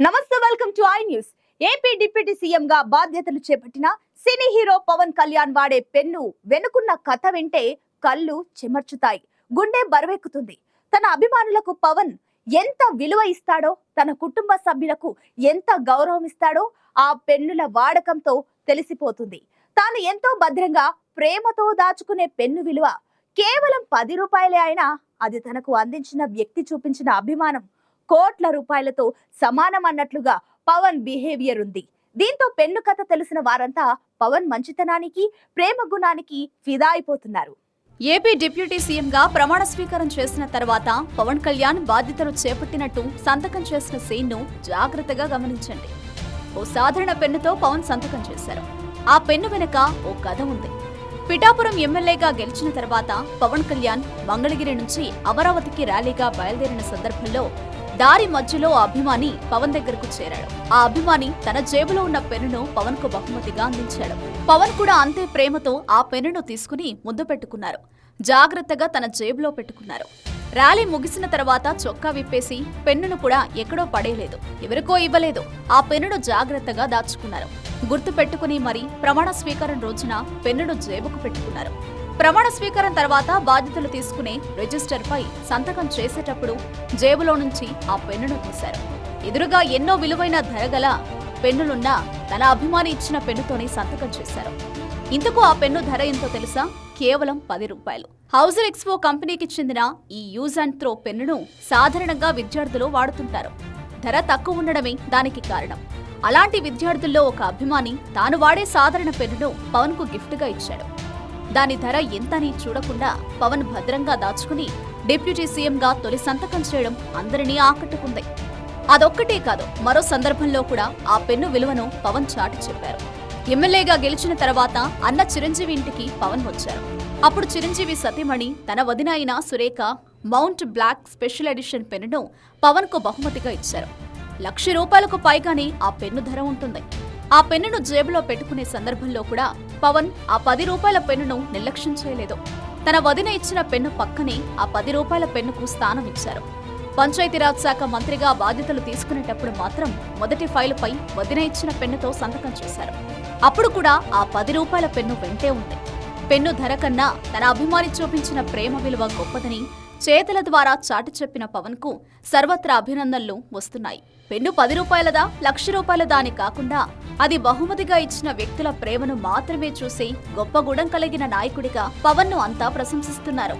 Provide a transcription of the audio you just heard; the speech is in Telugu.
నమస్తే welcome to I news. AP deputy CM గా బాధ్యతలు చేపట్టిన సినీ హీరో పవన్ కళ్యాణ్ వాడే పెన్ను వెనుకున్న కథ వింటే కళ్ళు చెమర్చుతాయి గుండె బరువెక్కుతుంది. తన అభిమానులకు పవన్ ఎంత విలువ ఇస్తాడో తన కుటుంబ సభ్యులకు ఎంత గౌరవం ఇస్తాడో ఆ పెన్నుల వాడకంతో తెలిసిపోతుంది. తాను ఎంతో భద్రంగా ప్రేమతో దాచుకునే పెన్ను విలువ కేవలం పది రూపాయలే అయినా అది తనకు అందించిన వ్యక్తి చూపించిన అభిమానం కోట్ల రూపాయలతో సమానం అన్నట్లుగా పవన్ బిహేవియర్ ఉంది. దీంతో పెన్ను కథ తెలిసిన వారంతా పవన్ మంచితనానికి ప్రేమ గుణానికి ఫిదా అయిపోతున్నారు ఏపీ డిప్యూటీ సీఎంగా ప్రమాణ స్వీకారం చేసిన తర్వాత పవన్ కళ్యాణ్ బాధ్యతలు చేపట్టినట్టు సంతకం చేసిన సీన్ను జాగ్రత్తగా గమనించండి. ఓ సాధారణ పెన్నుతో పవన్ సంతకం చేశారు. ఆ పెన్ను వెనుక ఓ కథ ఉంది. పిఠాపురం ఎమ్మెల్యేగా గెలిచిన తర్వాత పవన్ కళ్యాణ్ మంగళగిరి నుంచి అమరావతికి ర్యాలీగా బయలుదేరిన సందర్భంలో దారి మధ్యలో అభిమాని పవన్ దగ్గరకు చేరాడు. ఆ అభిమాని తన జేబులో ఉన్న పెన్నును పవన్కు బహుమతిగా అందించాడు. పవన్ కూడా అంతే ప్రేమతో ఆ పెన్నును తీసుకుని ముద్దు పెట్టుకున్నారు. జాగ్రత్తగా తన జేబులో పెట్టుకున్నారు. ర్యాలీ ముగిసిన తర్వాత చొక్కా విప్పేసి పెన్నును కూడా ఎక్కడో పడేయలేదు. ఎవరికో ఇవ్వలేదు. ఆ పెన్నును జాగ్రత్తగా దాచుకున్నారు. గుర్తు పెట్టుకుని మరి ప్రమాణ స్వీకారం రోజున పెన్నును జేబుకు పెట్టుకున్నారు. ప్రమాణ స్వీకారం తర్వాత బాధ్యతలు తీసుకునే రిజిస్టర్పై సంతకం చేసేటప్పుడు జేబులో నుంచి ఆ పెన్నును తీశారు. ఎదురుగా ఎన్నో విలువైన ధరగల పెన్నులున్నా తన అభిమాని ఇచ్చిన పెన్నుతోనే సంతకం చేశారు. ఇంతకు ఆ పెన్ను ధర ఎంతో తెలుసా? కేవలం పది రూపాయలు. హౌజర్ ఎక్స్పో కంపెనీకి చెందిన ఈ యూజ్ అండ్ త్రో పెన్నును సాధారణంగా విద్యార్థులు వాడుతుంటారు. ధర తక్కువ ఉండడమే దానికి కారణం. అలాంటి విద్యార్థుల్లో ఒక అభిమాని తాను వాడే సాధారణ పెన్నును పవన్కు గిఫ్ట్గా ఇచ్చాడు. దాని ధర ఎంతని చూడకుండా పవన్ భద్రంగా దాచుకుని డిప్యూటీ సీఎంగా తొలి సంతకం చేయడం అందరినీ ఆకట్టుకుంది. అదొక్కటే కాదు మరో సందర్భంలో కూడా ఆ పెన్ను విలువను పవన్ చాటి చెప్పారు. ఎమ్మెల్యేగా గెలిచిన తర్వాత అన్న చిరంజీవి ఇంటికి పవన్ వచ్చారు. అప్పుడు చిరంజీవి సతీమణి తన వదిన అయిన Surekha mount black special edition పెన్నును పవన్కు బహుమతిగా ఇచ్చారు. లక్ష రూపాయలకు పైగానే ఆ పెన్ను ధర ఉంటుంది. ఆ పెన్నును జేబులో పెట్టుకునే సందర్భంలో కూడా పవన్ ఆ పది రూపాయల పెన్నును నిర్లక్ష్యం చేయలేదు. తన వదిన ఇచ్చిన పెన్ను పక్కనే ఆ పది రూపాయల పెన్నుకు స్థానం ఇచ్చారు. పంచాయతీరాజ్ శాఖ మంత్రిగా బాధ్యతలు తీసుకునేటప్పుడు మాత్రం మొదటి ఫైలుపై వదిన ఇచ్చిన పెన్నుతో సంతకం చేశారు. అప్పుడు కూడా ఆ పది రూపాయల పెన్ను వెంటే ఉంది. పెన్ను ధర కన్నా తన అభిమాని చూపించిన ప్రేమ విలువ గొప్పదని చేతల ద్వారా చాటి చెప్పిన పవన్కు సర్వత్రా అభినందనలు వస్తున్నాయి. పెన్ను పది రూపాయలదా లక్ష రూపాయలదా అని కాకుండా అది బహుమతిగా ఇచ్చిన వ్యక్తుల ప్రేమను మాత్రమే చూసి గొప్ప గుణం కలిగిన నాయకుడిగా పవన్ను అంతా ప్రశంసిస్తున్నారు.